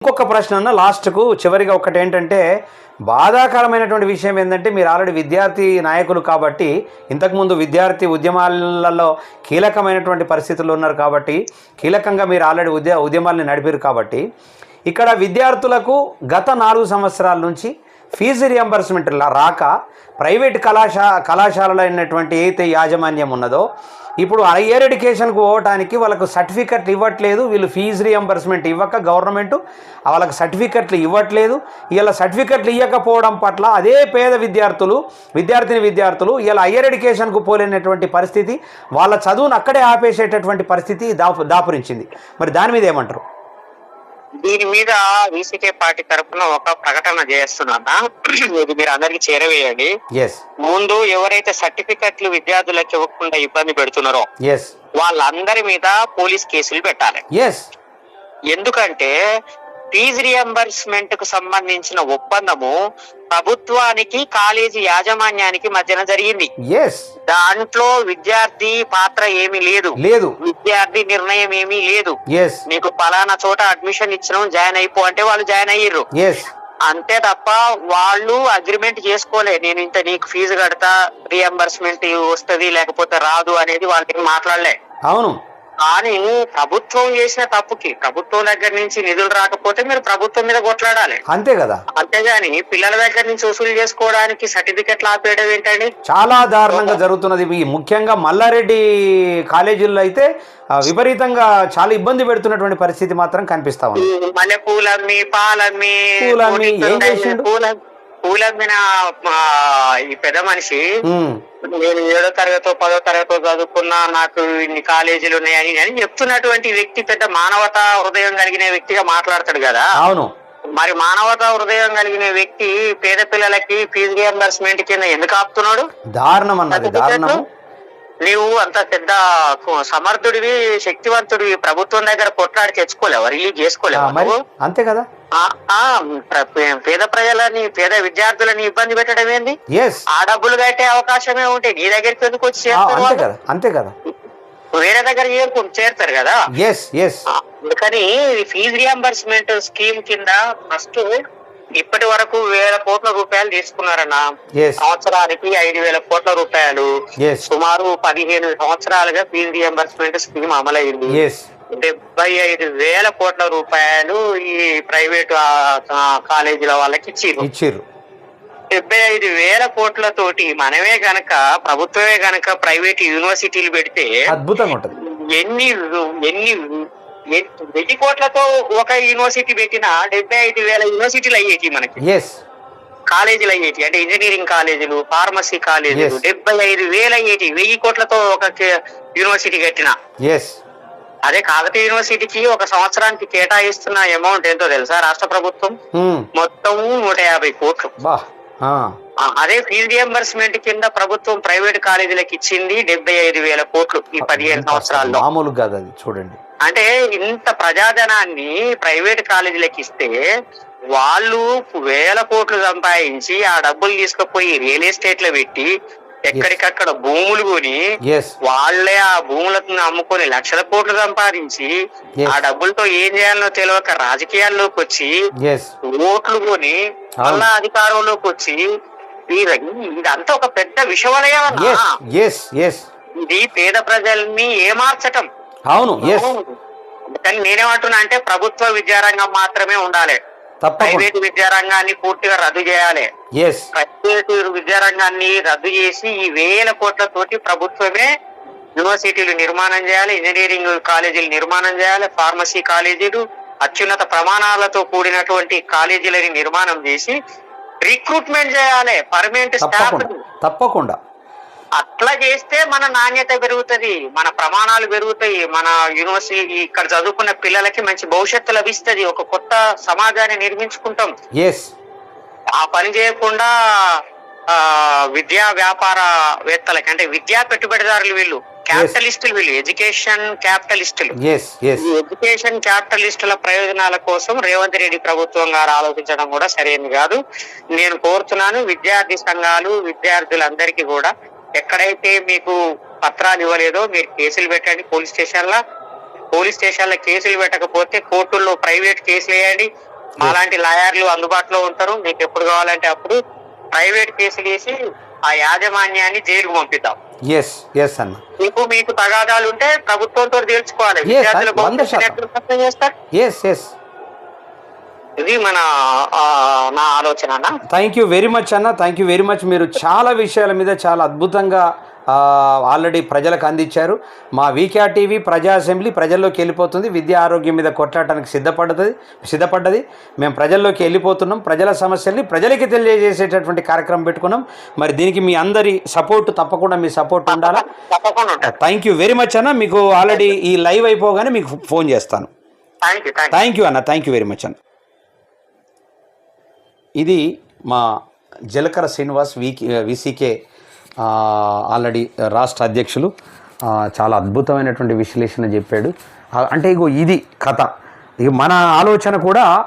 ఇంకొక ప్రశ్న అన్న లాస్ట్కు చివరిగా ఒకటి ఏంటంటే బాధాకరమైనటువంటి విషయం ఏంటంటే మీరు ఆల్రెడీ విద్యార్థి నాయకులు కాబట్టి ఇంతకుముందు విద్యార్థి ఉద్యమాలలో కీలకమైనటువంటి పరిస్థితులు ఉన్నారు కాబట్టి కీలకంగా మీరు ఆల్రెడీ ఉద్య ఉద్యమాల్ని నడిపారు కాబట్టి ఇక్కడ విద్యార్థులకు గత నాలుగు సంవత్సరాల నుంచి ఫీజు రియంబర్స్మెంట్ రాక ప్రైవేట్ కళాశా కళాశాలలో అయినటువంటి ఏదైతే యాజమాన్యం ఉన్నదో ఇప్పుడు హైయర్ ఎడ్యుకేషన్కు పోవటానికి వాళ్ళకు సర్టిఫికెట్లు ఇవ్వట్లేదు వీళ్ళు ఫీజు రియంబర్స్మెంట్ ఇవ్వక గవర్నమెంట్ వాళ్ళకు సర్టిఫికెట్లు ఇవ్వట్లేదు. ఇలా సర్టిఫికెట్లు ఇవ్వకపోవడం పట్ల అదే పేద విద్యార్థులు విద్యార్థిని విద్యార్థులు ఇలా హయ్యర్ ఎడ్యుకేషన్కు పోలేనటువంటి పరిస్థితి వాళ్ళ చదువును అక్కడే ఆపేసేటటువంటి పరిస్థితి దాపు దాపురించింది. మరి దాని మీద ఏమంటారు? దీని మీద వీసీకే పార్టీ తరఫున ఒక ప్రకటన చేస్తున్నా ఇది మీరు అందరికి చేరవేయండి. ముందు ఎవరైతే సర్టిఫికెట్లు విద్యార్థులకు ఇవ్వకుండా ఇబ్బంది పెడుతున్నారో వాళ్ళందరి మీద పోలీస్ కేసులు పెట్టాలి. ఎందుకంటే ఫీజు రియంబర్స్మెంట్కు సంబంధించిన ఒప్పందము ప్రభుత్వానికి కాలేజీ యాజమాన్యానికి మధ్యన జరిగింది. దాంట్లో విద్యార్థి పాత్ర ఏమీ లేదు. లేదు. విద్యార్థి నిర్ణయం ఏమీ లేదు. నీకు పలానా చోట అడ్మిషన్ ఇచ్చినాం జాయిన్ అయిపో అంటే వాళ్ళు జాయిన్ అయ్యారు అంతే తప్ప వాళ్ళు అగ్రిమెంట్ చేసుకోలే. నేను ఇంత నీకు ఫీజు కడతా రియంబర్స్మెంట్ వస్తది లేకపోతే రాదు అనేది వాళ్ళకి మాట్లాడలే. అవును. కానీ ప్రభుత్వం చేసిన తప్పుకి ప్రభుత్వం దగ్గర నుంచి నిధులు రాకపోతే మీరు ప్రభుత్వం మీద కొట్లాడాలి. అంతే కదా? అంతేగాని పిల్లల దగ్గర నుంచి వసూలు చేసుకోవడానికి సర్టిఫికెట్లు ఆపేయడం ఏంటండి? చాలా దారుణంగా జరుగుతున్నది. ఈ ముఖ్యంగా మల్లారెడ్డి కాలేజీల్లో అయితే విపరీతంగా చాలా ఇబ్బంది పెడుతున్నటువంటి పరిస్థితి మాత్రం కనిపిస్తా ఉంది. మల్లె పూలమ్మి పాలమ్మి పూలమ్మి, పూలమ్మిన ఈ పెద్ద మనిషి నేను ఏడో తరగతో పదో తరగతో చదువుకున్నా నాకు ఇన్ని కాలేజీలు ఉన్నాయని అని చెప్తున్నటువంటి వ్యక్తి పెద్ద మానవతా హృదయం కలిగిన వ్యక్తిగా మాట్లాడతాడు కదా. అవును. మరి మానవతా హృదయం కలిగిన వ్యక్తి పేద పిల్లలకి ఫీజు రియంబర్స్మెంట్ కింద ఎందుకు ఆపుతున్నాడు? దారుణం అన్నది దారుణము. నీవు అంత పెద్ద సమర్థుడివి శక్తివంతుడివి ప్రభుత్వం దగ్గర కొట్లాడి తెచ్చుకోలేవా? రిలీజ్ చేసుకోలేవా? అంతే కదా. పేద ప్రజలని పేద విద్యార్థులని ఇబ్బంది పెట్టడం ఏంది? ఆ డబ్బులు కట్టే అవకాశమే ఉంటే నీ దగ్గరికి ఎందుకు వచ్చి అంతే? కదా అంతే కదా. వేరే దగ్గర చేరుకుని చేరుతారు కదా? అందుకని ఫీజు రియంబర్స్మెంట్ స్కీమ్ కింద ఫస్ట్ ఇప్పటి వరకు వేల కోట్ల రూపాయలు తీసుకున్నారన్న. సంవత్సరానికి ఐదు వేల కోట్ల రూపాయలు. సుమారు పదిహేను సంవత్సరాలుగా ఫీజు రియంబర్స్మెంట్ స్కీమ్ అమలైంది. డెబ్బై ఐదు వేల కోట్ల రూపాయలు ఈ ప్రైవేట్ కాలేజీల వాళ్ళకి ఇచ్చిర్రు. ఇచ్చిర్రు. డెబ్బై ఐదు వేల కోట్లతోటి మనమే గనక ప్రభుత్వమే గనక ప్రైవేట్ యూనివర్సిటీలు పెడితే అద్భుతంగా ఉంటది. ఎన్ని ఎన్ని ఎన్- వెయ్యి కోట్లతో ఒక యూనివర్సిటీ పెట్టినా డెబ్బై ఐదు వేల యూనివర్సిటీలు అయ్యేటి మనకి. ఎస్ కాలేజీలు అయ్యేటి అంటే ఇంజనీరింగ్ కాలేజీలు ఫార్మసీ కాలేజీలు. డెబ్బై ఐదు వేలు అయ్యేటి వెయ్యి కోట్లతో ఒక యూనివర్సిటీ కట్టిన. ఎస్ అదే కాకతీయ యూనివర్సిటీకి ఒక సంవత్సరానికి కేటాయిస్తున్న అమౌంట్ ఎంతో తెలుసా రాష్ట్ర ప్రభుత్వం? మొత్తం నూట యాభై కోట్లు. అదే ఫీజు రియంబర్స్మెంట్ కింద ప్రభుత్వం ప్రైవేట్ కాలేజీలకు ఇచ్చింది డెబ్బై ఐదు వేల కోట్లు ఈ పదిహేను సంవత్సరాల్లో. మామూలు కాదు అది చూడండి. అంటే ఇంత ప్రజాధనాన్ని ప్రైవేట్ కాలేజీలకు ఇస్తే వాళ్ళు వేల కోట్లు సంపాదించి ఆ డబ్బులు తీసుకుపోయి రియల్ ఎస్టేట్లో పెట్టి ఎక్కడికక్కడ భూములు కొని వాళ్ళే ఆ భూములను అమ్ముకొని లక్షల కోట్లు సంపాదించి. ఆ డబ్బులతో ఏం చేయాలో తెలియక రాజకీయాల్లోకి వచ్చి ఓట్లు కొని మళ్ళా అధికారంలోకి వచ్చి ఇదంతా ఒక పెద్ద విషవలయం ఇది పేద ప్రజల్ని ఏమార్చటం. అవును కానీ నేనేమంటున్నా అంటే ప్రభుత్వ విద్యారంగం మాత్రమే ఉండాలి. ప్రైవేట్ విద్యారంగాన్ని పూర్తిగా రద్దు చేయాలి. ప్రైవేట్ విద్యారంగాన్ని రద్దు చేసి ఈ వేల కోట్లతోటి ప్రభుత్వమే యూనివర్సిటీలు నిర్మాణం చేయాలి ఇంజనీరింగ్ కాలేజీలు నిర్మాణం చేయాలి ఫార్మసీ కాలేజీలు అత్యున్నత ప్రమాణాలతో కూడినటువంటి కాలేజీలని నిర్మాణం చేసి రిక్రూట్మెంట్ చేయాలి పర్మనెంట్ స్టాఫ్ తప్పకుండా. అట్లా చేస్తే మన నాణ్యత పెరుగుతది మన ప్రమాణాలు పెరుగుతాయి మన యూనివర్సిటీ ఇక్కడ చదువుకున్న పిల్లలకి మంచి భవిష్యత్తు లభిస్తది ఒక కొత్త సమాజాన్ని నిర్మించుకుంటాం. ఆ పని చేయకుండా ఆ విద్యా వ్యాపారవేత్తలకి అంటే విద్యా పెట్టుబడిదారులు వీళ్ళు క్యాపిటలిస్టులు వీళ్ళు ఎడ్యుకేషన్ క్యాపిటలిస్టులు. ఎడ్యుకేషన్ క్యాపిటలిస్టుల ప్రయోజనాల కోసం రేవంత్ రెడ్డి ప్రభుత్వం గారు ఆలోచించడం కూడా సరైనది కాదు. నేను కోరుతున్నాను విద్యార్థి సంఘాలు విద్యార్థులందరికీ కూడా ఎక్కడైతే మీకు పత్రాలు ఇవ్వలేదో మీరు కేసులు పెట్టండి. పోలీస్ స్టేషన్ లా పోలీస్ స్టేషన్లో కేసులు పెట్టకపోతే కోర్టుల్లో ప్రైవేట్ కేసులు వేయండి. మాలాంటి లాయర్లు అందుబాటులో ఉంటారు. మీకు ఎప్పుడు కావాలంటే అప్పుడు ప్రైవేట్ కేసులు వేసి ఆ యాజమాన్యాన్ని జైలుకు పంపిద్దాం. ఎస్ ఎస్ అన్న. మీకు మీకు తగాదాలు ఉంటే ప్రభుత్వంతో తేల్చుకోవాలి. Yes, విద్యార్థుల చేస్తారు. ఎస్ ఎస్ ఇది మన నా ఆలోచన అన్న. థ్యాంక్ యూ వెరీ మచ్ అన్న. థ్యాంక్ యూ వెరీ మచ్ మీరు చాలా విషయాల మీద చాలా అద్భుతంగా ఆల్రెడీ ప్రజలకు అందించారు. మా వీకే టీవీ ప్రజా అసెంబ్లీ ప్రజల్లోకి వెళ్ళిపోతుంది. విద్యా ఆరోగ్యం మీద కొట్లాడటానికి సిద్ధపడ్డది సిద్ధపడ్డది. మేము ప్రజల్లోకి వెళ్ళిపోతున్నాం. ప్రజల సమస్యల్ని ప్రజలకి తెలియజేసేటటువంటి కార్యక్రమం పెట్టుకున్నాం. మరి దీనికి మీ అందరి సపోర్ట్ తప్పకుండా మీ సపోర్ట్ ఉండాలా? థ్యాంక్ యూ వెరీ మచ్ అన్న. మీకు ఆల్రెడీ ఈ లైవ్ అయిపోగానే మీకు ఫోన్ చేస్తాను. థ్యాంక్ యూ అన్న. థ్యాంక్ యూ వెరీ మచ్ అన్న. ఇది మా జలకర శ్రీనివాస్ వికి విసికే ఆల్రెడీ రాష్ట్ర అధ్యక్షులు. చాలా అద్భుతమైనటువంటి విశ్లేషణ చెప్పాడు. అంటే ఇగో ఇది కథ. ఇక మన ఆలోచన కూడా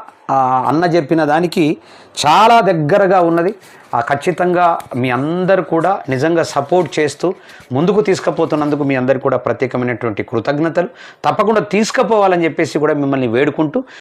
అన్న చెప్పిన దానికి చాలా దగ్గరగా ఉన్నది. ఆ, ఖచ్చితంగా మీ అందరు కూడా నిజంగా సపోర్ట్ చేస్తూ ముందుకు తీసుకుపోతున్నందుకు మీ అందరు కూడా ప్రత్యేకమైనటువంటి కృతజ్ఞతలు. తప్పకుండా తీసుకుపోవాలని చెప్పేసి కూడా మిమ్మల్ని వేడుకుంటూ